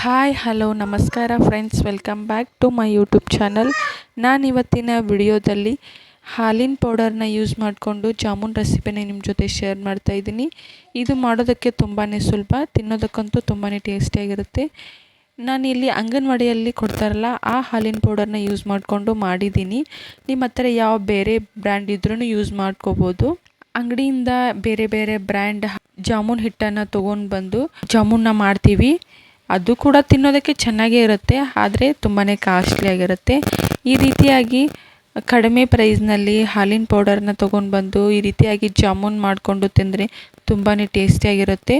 Hi hello ನಮಸ್ಕಾರ friends welcome back to my YouTube channel ನಾನು ಇವತ್ತಿನ ವಿಡಿಯೋದಲ್ಲಿ ಹಾಲಿನ ಪೌಡರ್ನ ಯೂಸ್ ಮಾಡಿಕೊಂಡು ಜಾಮೂನ್ ರೆಸಿಪಿನೇ ನಿಮ್ಮ ಜೊತೆ ಶೇರ್ ಮಾಡ್ತಾ ಇದ್ದೀನಿ. ಇದು ಮಾಡೋದಕ್ಕೆ ತುಂಬಾ ಸುಲಭ, ತಿನ್ನೋದಕ್ಕಂತೂ ತುಂಬಾ ಟೇಸ್ಟಿಯಾಗಿರುತ್ತೆ ನಾನು ಇಲ್ಲಿ ಅಂಗನವಾಡಿಯಲ್ಲಿ ಕೊಡ್ತಾರಲ್ಲ, ಆ ಹಾಲಿನ ಪೌಡರ್ನ ಯೂಸ್ ಮಾಡಿಕೊಂಡು ಮಾಡಿದ್ದೀನಿ. ನಿಮ್ಮ ಹತ್ರ ಯಾವ ಬೇರೆ ಬ್ರ್ಯಾಂಡ್ ಇದ್ರೂ ಯೂಸ್ ಮಾಡ್ಕೋಬೋದು. ಅಂಗಡಿಯಿಂದ ಬೇರೆ ಬೇರೆ ಬ್ರ್ಯಾಂಡ್ ಜಾಮೂನ್ ಹಿಟ್ಟನ್ನು ತೊಗೊಂಡು ಬಂದು ಜಾಮೂನ್ನ ಮಾಡ್ತೀವಿ. ಅದು ಕೂಡ ತಿನ್ನೋದಕ್ಕೆ ಚೆನ್ನಾಗೇ ಇರುತ್ತೆ, ಆದರೆ ತುಂಬಾ ಕಾಸ್ಟ್ಲಿ ಆಗಿರುತ್ತೆ. ಈ ರೀತಿಯಾಗಿ ಕಡಿಮೆ ಪ್ರೈಸ್ನಲ್ಲಿ ಹಾಲಿನ ಪೌಡರ್ನ ತೊಗೊಂಡು ಬಂದು ಈ ರೀತಿಯಾಗಿ ಜಾಮೂನ್ ಮಾಡಿಕೊಂಡು ತಿಂದರೆ ತುಂಬಾ ಟೇಸ್ಟಿಯಾಗಿರುತ್ತೆ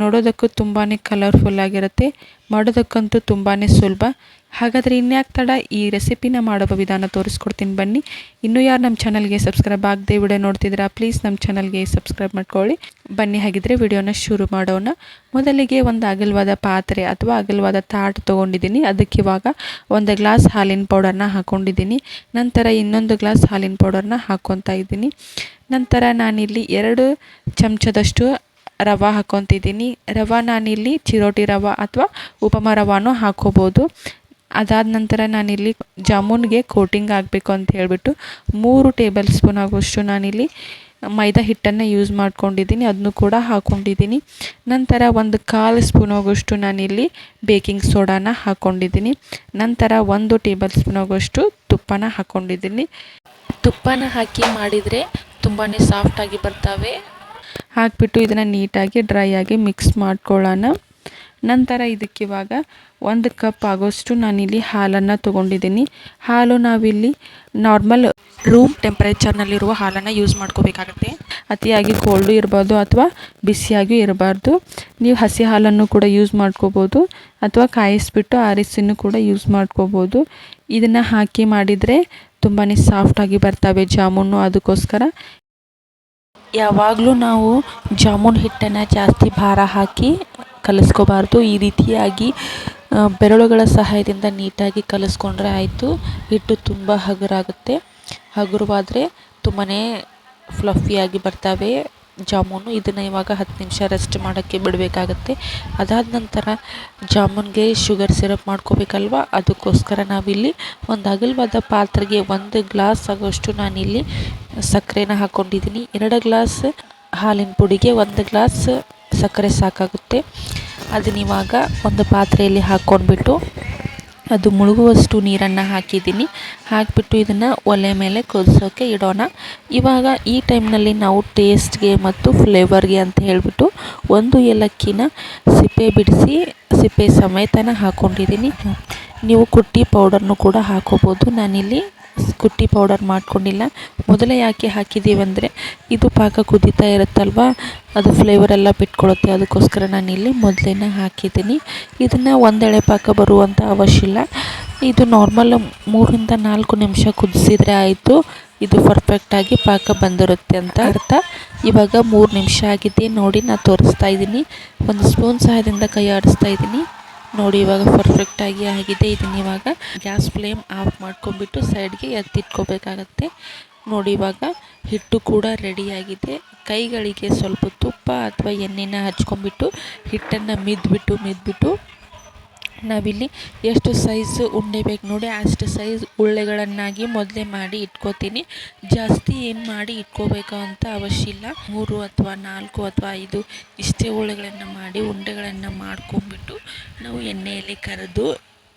ನೋಡೋದಕ್ಕೂ ತುಂಬಾ ಕಲರ್ಫುಲ್ ಆಗಿರುತ್ತೆ, ಮಾಡೋದಕ್ಕಂತೂ ತುಂಬಾ ಸುಲಭ. ಹಾಗಾದರೆ ಇನ್ಯಾಕೆ ತಡ ಈ ರೆಸಿಪಿನ ಮಾಡುವ ವಿಧಾನ ತೋರಿಸ್ಕೊಡ್ತೀನಿ ಬನ್ನಿ. ಇನ್ನೂ ಯಾರು ನಮ್ಮ ಚಾನಲ್ಗೆ ಸಬ್ಸ್ಕ್ರೈಬ್ ಆಗದೆ ವಿಡಿಯೋ ನೋಡ್ತಿದ್ದೀರಾ ಪ್ಲೀಸ್ ನಮ್ಮ ಚಾನಲ್ಗೆ ಸಬ್ಸ್ಕ್ರೈಬ್ ಮಾಡ್ಕೊಳ್ಳಿ. ಬನ್ನಿ ಹಾಗಿದ್ರೆ ವಿಡಿಯೋನ ಶುರು ಮಾಡೋಣ. ಮೊದಲಿಗೆ ಒಂದು ಅಗಲವಾದ ಪಾತ್ರೆ ಅಥವಾ ಅಗಲವಾದ ತಾಟ್ ತೊಗೊಂಡಿದ್ದೀನಿ. ಅದಕ್ಕೆ ಇವಾಗ ಒಂದು ಗ್ಲಾಸ್ ಹಾಲಿನ ಪೌಡರ್ನ ಹಾಕ್ಕೊಂಡಿದ್ದೀನಿ ನಂತರ ಇನ್ನೊಂದು ಗ್ಲಾಸ್ ಹಾಲಿನ ಪೌಡರ್ನ ಹಾಕ್ಕೊತಾ ಇದ್ದೀನಿ. ನಂತರ ನಾನಿಲ್ಲಿ ಎರಡು ಚಮಚದಷ್ಟು ರವೆ ಹಾಕ್ಕೊತಿದ್ದೀನಿ ರವೆ ನಾನಿಲ್ಲಿ ಚಿರೋಟಿ ರವೆ ಅಥವಾ ಉಪಮ ರವಾನೂ ಹಾಕ್ಕೋಬೋದು. ಅದಾದ ನಂತರ ನಾನಿಲ್ಲಿ ಜಾಮೂನ್ಗೆ ಕೋಟಿಂಗ್ ಆಗಬೇಕು ಅಂತ ಹೇಳಿಬಿಟ್ಟು ಮೂರು ಟೇಬಲ್ ಸ್ಪೂನ್ ಆಗುವಷ್ಟು ನಾನಿಲ್ಲಿ ಮೈದಾ ಹಿಟ್ಟನ್ನು ಯೂಸ್ ಮಾಡ್ಕೊಂಡಿದ್ದೀನಿ. ಅದನ್ನು ಕೂಡ ಹಾಕ್ಕೊಂಡಿದ್ದೀನಿ ನಂತರ ಒಂದು ಕಾಲು ಸ್ಪೂನ್ ಆಗೋಷ್ಟು ನಾನಿಲ್ಲಿ ಬೇಕಿಂಗ್ ಸೋಡಾನ ಹಾಕ್ಕೊಂಡಿದ್ದೀನಿ ನಂತರ ಒಂದು ಟೇಬಲ್ ಸ್ಪೂನ್ ಆಗೋಷ್ಟು ತುಪ್ಪನ ಹಾಕ್ಕೊಂಡಿದ್ದೀನಿ ತುಪ್ಪನ ಹಾಕಿ ಮಾಡಿದರೆ ತುಂಬಾ ಸಾಫ್ಟಾಗಿ ಬರ್ತವೆ. ಹಾಕಿಬಿಟ್ಟು ಇದನ್ನು ನೀಟಾಗಿ ಡ್ರೈ ಆಗಿ ಮಿಕ್ಸ್ ಮಾಡ್ಕೊಳ್ಳೋಣ. ನಂತರ ಇದಕ್ಕಿವಾಗ ಒಂದು ಕಪ್ ಆಗೋಷ್ಟು ನಾನಿಲ್ಲಿ ಹಾಲನ್ನು ತೊಗೊಂಡಿದ್ದೀನಿ. ಹಾಲು ನಾವಿಲ್ಲಿ ನಾರ್ಮಲ್ ರೂಮ್ ಟೆಂಪ್ರೇಚರ್ನಲ್ಲಿರುವ ಹಾಲನ್ನು ಯೂಸ್ ಮಾಡ್ಕೋಬೇಕಾಗುತ್ತೆ. ಅತಿಯಾಗಿ ಕೋಲ್ಡು ಇರಬಾರ್ದು ಅಥವಾ ಬಿಸಿಯಾಗಿ ಇರಬಾರ್ದು. ನೀವು ಹಸಿ ಹಾಲನ್ನು ಕೂಡ ಯೂಸ್ ಮಾಡ್ಕೋಬೋದು ಅಥವಾ ಕಾಯಿಸಿಬಿಟ್ಟು ಆರಿಸಿನೂ ಕೂಡ ಯೂಸ್ ಮಾಡ್ಕೋಬೋದು. ಇದನ್ನು ಹಾಕಿ ಮಾಡಿದರೆ ತುಂಬಾ ಸಾಫ್ಟಾಗಿ ಬರ್ತವೆ ಜಾಮೂನು. ಅದಕ್ಕೋಸ್ಕರ ಯಾವಾಗಲೂ ನಾವು ಜಾಮೂನ್ ಹಿಟ್ಟನ್ನು ಜಾಸ್ತಿ ಭಾರ ಹಾಕಿ ಕಲಸ್ಕೋಬಾರ್ದು. ಈ ರೀತಿಯಾಗಿ ಬೆರಳುಗಳ ಸಹಾಯದಿಂದ ನೀಟಾಗಿ ಕಲಸ್ಕೊಂಡ್ರೆ ಆಯಿತು. ಹಿಟ್ಟು ತುಂಬ ಹಗುರಾಗುತ್ತೆ. ಹಗುರವಾದರೆ ತುಂಬಾ ಫ್ಲಫಿಯಾಗಿ ಬರ್ತವೆ ಜಾಮೂನು. ಇದನ್ನು ಇವಾಗ ಹತ್ತು ನಿಮಿಷ ರೆಸ್ಟ್ ಮಾಡೋಕ್ಕೆ ಬಿಡಬೇಕಾಗತ್ತೆ. ಅದಾದ ನಂತರ ಜಾಮೂನ್ಗೆ ಶುಗರ್ ಸಿರಪ್ ಮಾಡ್ಕೋಬೇಕಲ್ವ? ಅದಕ್ಕೋಸ್ಕರ ನಾವಿಲ್ಲಿ ಒಂದು ಅಗಲವಾದ ಪಾತ್ರೆಗೆ ಒಂದು ಗ್ಲಾಸ್ ಆಗೋಷ್ಟು ನಾನಿಲ್ಲಿ ಸಕ್ಕರೆನ ಹಾಕ್ಕೊಂಡಿದ್ದೀನಿ ಎರಡು ಗ್ಲಾಸ್ ಹಾಲಿನ ಪುಡಿಗೆ ಒಂದು ಗ್ಲಾಸ್ ಸಕ್ಕರೆ ಸಾಕಾಗುತ್ತೆ. ಅದನ್ನ ಇವಾಗ ಒಂದು ಪಾತ್ರೆಯಲ್ಲಿ ಹಾಕ್ಕೊಂಡ್ಬಿಟ್ಟು ಅದು ಮುಳುಗುವಷ್ಟು ನೀರನ್ನು ಹಾಕಿದ್ದೀನಿ. ಹಾಕಿಬಿಟ್ಟು ಇದನ್ನು ಒಲೆ ಮೇಲೆ ಕುದಿಸೋಕ್ಕೆ ಇಡೋಣ. ಇವಾಗ ಈ ಟೈಮ್ನಲ್ಲಿ ನಾವು ಟೇಸ್ಟ್ಗೆ ಮತ್ತು ಫ್ಲೇವರ್ಗೆ ಅಂತ ಹೇಳಿಬಿಟ್ಟು ಒಂದು ಏಲಕ್ಕಿನ ಸಿಪ್ಪೆ ಬಿಡಿಸಿ ಸಿಪ್ಪೆ ಸಮೇತನ ಹಾಕ್ಕೊಂಡಿದ್ದೀನಿ ನೀವು ಕುಟ್ಟಿ ಪೌಡರ್ನು ಕೂಡ ಹಾಕೋಬೋದು. ನಾನಿಲ್ಲಿ ಕುಟ್ಟಿ ಪೌಡರ್ ಮಾಡ್ಕೊಂಡಿಲ್ಲ. ಮೊದಲೇ ಯಾಕೆ ಹಾಕಿದ್ದೀವಂದರೆ, ಇದು ಪಾಕ ಕುದೀತಾ ಇರುತ್ತಲ್ವ? ಅದು ಫ್ಲೇವರೆಲ್ಲ ಬಿಟ್ಕೊಳುತ್ತೆ. ಅದಕ್ಕೋಸ್ಕರ ನಾನು ಇಲ್ಲಿ ಮೊದಲೇನ ಹಾಕಿದ್ದೀನಿ. ಇದನ್ನು ಒಂದೆಳೆ ಪಾಕ ಬರುವಂಥ ಅವಶ್ಯ ಇಲ್ಲ. ಇದು ನಾರ್ಮಲ್ ಮೂರಿಂದ ನಾಲ್ಕು ನಿಮಿಷ ಕುದಿಸಿದ್ರೆ ಆಯಿತು. ಇದು ಪರ್ಫೆಕ್ಟಾಗಿ ಪಾಕ ಬಂದಿರುತ್ತೆ ಅಂತ ಅರ್ಥ. ಇವಾಗ ಮೂರು ನಿಮಿಷ ಆಗಿದೆ. ನೋಡಿ ನಾನು ತೋರಿಸ್ತಾ ಇದ್ದೀನಿ. ಒಂದು ಸ್ಪೂನ್ ಸಹಾಯದಿಂದ ಕೈ ಆಡಿಸ್ತಾ ಇದ್ದೀನಿ. ನೋಡಿ, ಇವಾಗ ಪರ್ಫೆಕ್ಟಾಗಿ ಆಗಿದೆ. ಇದನ್ನ ಇವಾಗ ಗ್ಯಾಸ್ ಫ್ಲೇಮ್ ಆಫ್ ಮಾಡ್ಕೊಂಡ್ಬಿಟ್ಟು ಸೈಡ್ಗೆ ಎತ್ತಿಟ್ಕೋಬೇಕಾಗತ್ತೆ. ನೋಡಿ, ಇವಾಗ ಹಿಟ್ಟು ಕೂಡ ರೆಡಿಯಾಗಿದೆ ಕೈಗಳಿಗೆ ಸ್ವಲ್ಪ ತುಪ್ಪ ಅಥವಾ ಎಣ್ಣೆನ ಹಚ್ಕೊಂಬಿಟ್ಟು ಹಿಟ್ಟನ್ನು ಮಿದ್ಬಿಟ್ಟು ಮಿದ್ಬಿಟ್ಟು ನಾವಿಲ್ಲಿ ಎಷ್ಟು ಸೈಜ್ ಉಂಡೆ ಬೇಕು ನೋಡಿ, ಅಷ್ಟು ಸೈಜ್ ಉಳ್ಳೆಗಳನ್ನಾಗಿ ಮೊದಲೇ ಮಾಡಿ ಇಟ್ಕೋತೀನಿ. ಜಾಸ್ತಿ ಏನು ಮಾಡಿ ಇಟ್ಕೋಬೇಕು ಅಂತ ಅವಶ್ಯ ಇಲ್ಲ. ಮೂರು ಅಥವಾ ನಾಲ್ಕು ಅಥವಾ ಐದು ಇಷ್ಟೇ ಉಳ್ಳೆಗಳನ್ನು ಮಾಡಿ, ಉಂಡೆಗಳನ್ನು ಮಾಡ್ಕೊಂಬಿಟ್ಟು ನಾವು ಎಣ್ಣೆಯಲ್ಲಿ ಕರೆದು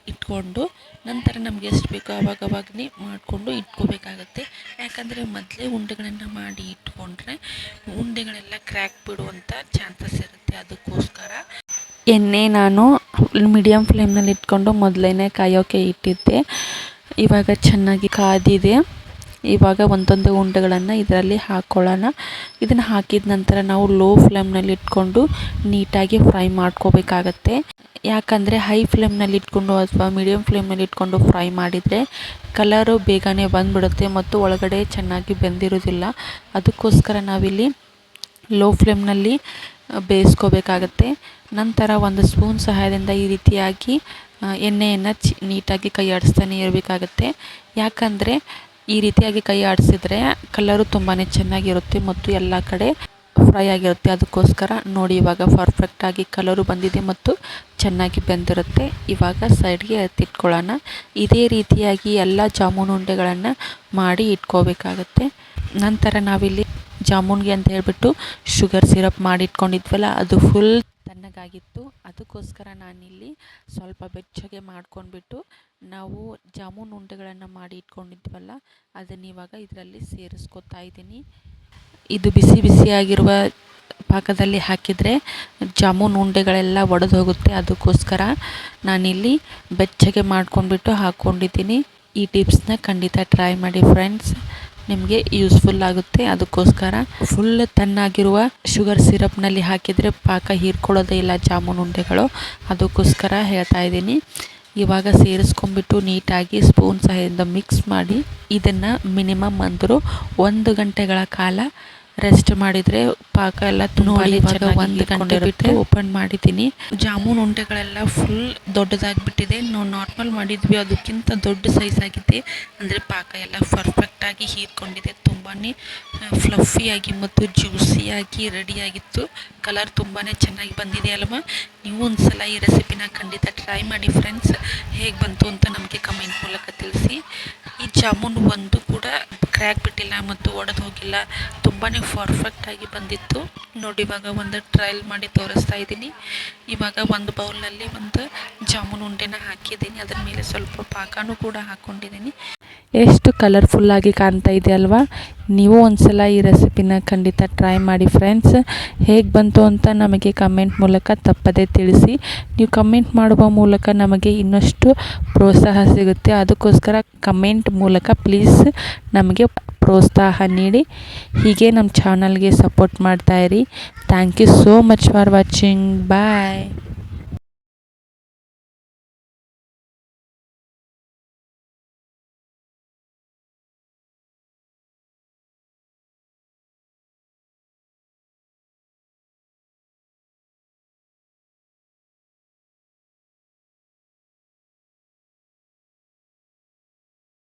ಇಟ್ಕೊಂಡು ನಂತರ ನಮ್ಗೆ ಎಷ್ಟು ಬೇಕೋ ಅವಾಗವಾಗನೇ ಮಾಡಿಕೊಂಡು ಇಟ್ಕೋಬೇಕಾಗತ್ತೆ. ಯಾಕಂದರೆ ಮೊದಲೇ ಉಂಡೆಗಳನ್ನು ಮಾಡಿ ಇಟ್ಕೊಂಡ್ರೆ ಉಂಡೆಗಳೆಲ್ಲ ಕ್ರ್ಯಾಕ್ ಬಿಡುವಂಥ ಚಾನ್ಸಸ್ ಇರುತ್ತೆ ಅದಕ್ಕೋಸ್ಕರ. ಎಣ್ಣೆ ನಾನು ಮೀಡಿಯಮ್ ಫ್ಲೇಮ್ನಲ್ಲಿ ಇಟ್ಕೊಂಡು ಮೊದಲೇ ಕಾಯೋಕ್ಕೆ ಇಟ್ಟಿದ್ದೆ. ಇವಾಗ ಚೆನ್ನಾಗಿ ಕಾದಿದೆ. ಇವಾಗ ಒಂದೊಂದು ಉಂಡೆಗಳನ್ನು ಇದರಲ್ಲಿ ಹಾಕ್ಕೊಳ್ಳೋಣ ಇದನ್ನು ಹಾಕಿದ ನಂತರ ನಾವು ಲೋ ಫ್ಲೇಮ್ನಲ್ಲಿ ಇಟ್ಕೊಂಡು ನೀಟಾಗಿ ಫ್ರೈ ಮಾಡ್ಕೋಬೇಕಾಗತ್ತೆ. ಯಾಕಂದರೆ ಹೈ ಫ್ಲೇಮ್ನಲ್ಲಿ ಇಟ್ಕೊಂಡು ಅಥವಾ ಮೀಡಿಯಮ್ ಫ್ಲೇಮ್ನಲ್ಲಿ ಇಟ್ಕೊಂಡು ಫ್ರೈ ಮಾಡಿದರೆ ಕಲರು ಬೇಗನೆ ಬಂದುಬಿಡುತ್ತೆ ಮತ್ತು ಒಳಗಡೆ ಚೆನ್ನಾಗಿ ಬೆಂದಿರೋದಿಲ್ಲ ಅದಕ್ಕೋಸ್ಕರ ನಾವಿಲ್ಲಿ ಲೋ ಫ್ಲೇಮ್ನಲ್ಲಿ ಬೇಯಿಸ್ಕೋಬೇಕಾಗತ್ತೆ. ನಂತರ ಒಂದು ಸ್ಪೂನ್ ಸಹಾಯದಿಂದ ಈ ರೀತಿಯಾಗಿ ಎಣ್ಣೆಯನ್ನು ಚಿ, ನೀಟಾಗಿ ಕೈ ಆಡಿಸ್ತಾನೆ ಇರಬೇಕಾಗತ್ತೆ. ಯಾಕಂದರೆ ಈ ರೀತಿಯಾಗಿ ಕೈ ಆಡಿಸಿದ್ರೆ ಕಲರು ತುಂಬಾ ಚೆನ್ನಾಗಿರುತ್ತೆ ಮತ್ತು ಎಲ್ಲ ಕಡೆ ಫ್ರೈ ಆಗಿರುತ್ತೆ. ಅದಕ್ಕೋಸ್ಕರ ನೋಡಿ ಇವಾಗ ಪರ್ಫೆಕ್ಟಾಗಿ ಕಲರು ಬಂದಿದೆ ಮತ್ತು ಚೆನ್ನಾಗಿ ಬೆಂದಿರುತ್ತೆ. ಇವಾಗ ಸೈಡ್ಗೆ ಎತ್ತಿಟ್ಕೊಳ್ಳೋಣ ಇದೇ ರೀತಿಯಾಗಿ ಎಲ್ಲ ಜಾಮೂನು ಉಂಡೆಗಳನ್ನು ಮಾಡಿ ಇಟ್ಕೋಬೇಕಾಗತ್ತೆ. ನಂತರ ನಾವಿಲ್ಲಿ ಜಾಮೂನ್ಗೆ ಅಂತ ಹೇಳ್ಬಿಟ್ಟು ಶುಗರ್ ಸಿರಪ್ ಮಾಡಿಟ್ಕೊಂಡಿದ್ವಲ್ಲ, ಅದು ಫುಲ್ ತಣ್ಣಗಾಗಿತ್ತು. ಅದಕ್ಕೋಸ್ಕರ ನಾನಿಲ್ಲಿ ಸ್ವಲ್ಪ ಬೆಚ್ಚಗೆ ಮಾಡ್ಕೊಂಡ್ಬಿಟ್ಟು ನಾವು ಜಾಮೂನ್ ಉಂಡೆಗಳನ್ನು ಮಾಡಿ ಇಟ್ಕೊಂಡಿದ್ವಲ್ಲ, ಅದನ್ನು ಇವಾಗ ಇದರಲ್ಲಿ ಸೇರಿಸ್ಕೊತಾ ಇದ್ದೀನಿ. ಇದು ಬಿಸಿ ಬಿಸಿಯಾಗಿರುವ ಪಾಕದಲ್ಲಿ ಹಾಕಿದರೆ ಜಾಮೂನ್ ಉಂಡೆಗಳೆಲ್ಲ ಒಡೆದು ಹೋಗುತ್ತೆ ಅದಕ್ಕೋಸ್ಕರ ನಾನಿಲ್ಲಿ ಬೆಚ್ಚಗೆ ಮಾಡ್ಕೊಂಡ್ಬಿಟ್ಟು ಹಾಕ್ಕೊಂಡಿದ್ದೀನಿ ಈ ಟಿಪ್ಸ್ನ ಖಂಡಿತ ಟ್ರೈ ಮಾಡಿ ಫ್ರೆಂಡ್ಸ್ ನಿಮಗೆ ಯೂಸ್ಫುಲ್ ಆಗುತ್ತೆ. ಅದಕ್ಕೋಸ್ಕರ ಫುಲ್ ತಣ್ಣಾಗಿರುವ ಶುಗರ್ ಸಿರಪ್ನಲ್ಲಿ ಹಾಕಿದರೆ ಪಾಕ ಹೀರ್ಕೊಳ್ಳೋದೇ ಇಲ್ಲ ಜಾಮೂನ್ ಉಂಡೆಗಳು. ಅದಕ್ಕೋಸ್ಕರ ಹೇಳ್ತಾ ಇದ್ದೀನಿ. ಇವಾಗ ಸೇರಿಸ್ಕೊಂಡ್ಬಿಟ್ಟು ನೀಟಾಗಿ ಸ್ಪೂನ್ ಸಹಾಯದಿಂದ ಮಿಕ್ಸ್ ಮಾಡಿ ಇದನ್ನು ಮಿನಿಮಮ್ ಅಂದರೂ ಒಂದು ಗಂಟೆಗಳ ಕಾಲ ರೆಸ್ಟ್ ಮಾಡಿದರೆ ಪಾಕ ಎಲ್ಲ ಇವಾಗ ಒಂದು ಗಂಟೆ ಬಿಟ್ಟು ಓಪನ್ ಮಾಡಿದ್ದೀನಿ. ಜಾಮೂನ್ ಉಂಡೆಗಳೆಲ್ಲ ಫುಲ್ ದೊಡ್ಡದಾಗಿಬಿಟ್ಟಿದೆ. ನಾವು ನಾರ್ಮಲ್ ಮಾಡಿದ್ವಿ. ಅದಕ್ಕಿಂತ ದೊಡ್ಡ ಸೈಜ್ ಆಗಿದೆ. ಅಂದರೆ ಪಾಕ ಎಲ್ಲ ಪರ್ಫೆಕ್ಟಾಗಿ ಹೀರ್ಕೊಂಡಿದೆ. ತುಂಬಾ ಫ್ಲಫಿಯಾಗಿ ಮತ್ತು ಜ್ಯೂಸಿಯಾಗಿ ರೆಡಿಯಾಗಿತ್ತು ಕಲರ್ ತುಂಬಾ ಚೆನ್ನಾಗಿ ಬಂದಿದೆ ಅಲ್ವಾ? ನೀವು ಒಂದ್ಸಲ ಈ ರೆಸಿಪಿನ ಖಂಡಿತ ಟ್ರೈ ಮಾಡಿ ಫ್ರೆಂಡ್ಸ್ ಹೇಗೆ ಬಂತು ಅಂತ ನಮಗೆ ಕಮೆಂಟ್ ಮೂಲಕ ತಿಳಿಸಿ. ಈ ಜಾಮೂನ್ ಒಂದು ಕೂಡ ಕ್ರ್ಯಾಕ್ ಬಿಟ್ಟಿಲ್ಲ ಮತ್ತು ಒಡೆದು ಹೋಗಿಲ್ಲ. ತುಂಬಾ ಪರ್ಫೆಕ್ಟಾಗಿ ಬಂದಿತ್ತು. ನೋಡಿ, ಇವಾಗ ಒಂದು ಟ್ರಯಲ್ ಮಾಡಿ ತೋರಿಸ್ತಾ ಇದ್ದೀನಿ. ಇವಾಗ ಒಂದು ಬೌಲ್ನಲ್ಲಿ ಒಂದು ಜಾಮೂನ್ ಉಂಡೆನ ಹಾಕಿದ್ದೀನಿ. ಅದರ ಮೇಲೆ ಸ್ವಲ್ಪ ಪಾಕನೂ ಕೂಡ ಹಾಕ್ಕೊಂಡಿದ್ದೀನಿ ಎಷ್ಟು ಕಲರ್ಫುಲ್ಲಾಗಿ ಕಾಣ್ತಾ ಇದೆ ಅಲ್ವಾ ನೀವು ಒಂದ್ಸಲ ಈ ರೆಸಿಪಿನ ಖಂಡಿತ ಟ್ರೈ ಮಾಡಿ ಫ್ರೆಂಡ್ಸ್ ಹೇಗೆ ಬಂತು ಅಂತ ನಮಗೆ ಕಮೆಂಟ್ ಮೂಲಕ ತಪ್ಪದೇ ತಿಳಿಸಿ. ನೀವು ಕಮೆಂಟ್ ಮಾಡುವ ಮೂಲಕ ನಮಗೆ ಇನ್ನಷ್ಟು ಪ್ರೋತ್ಸಾಹ ಸಿಗುತ್ತೆ. ಅದಕ್ಕೋಸ್ಕರ ಕಮೆಂಟ್ ಮೂಲಕ ಪ್ಲೀಸ್ ನಮಗೆ ಪ್ರೋತ್ಸಾಹ ನೀಡಿ. ಹೀಗೆ ನಮ್ಮ ಚಾನಲ್ಗೆ support ಮಾಡ್ತಾಯಿರಿ thank you so much for watching bye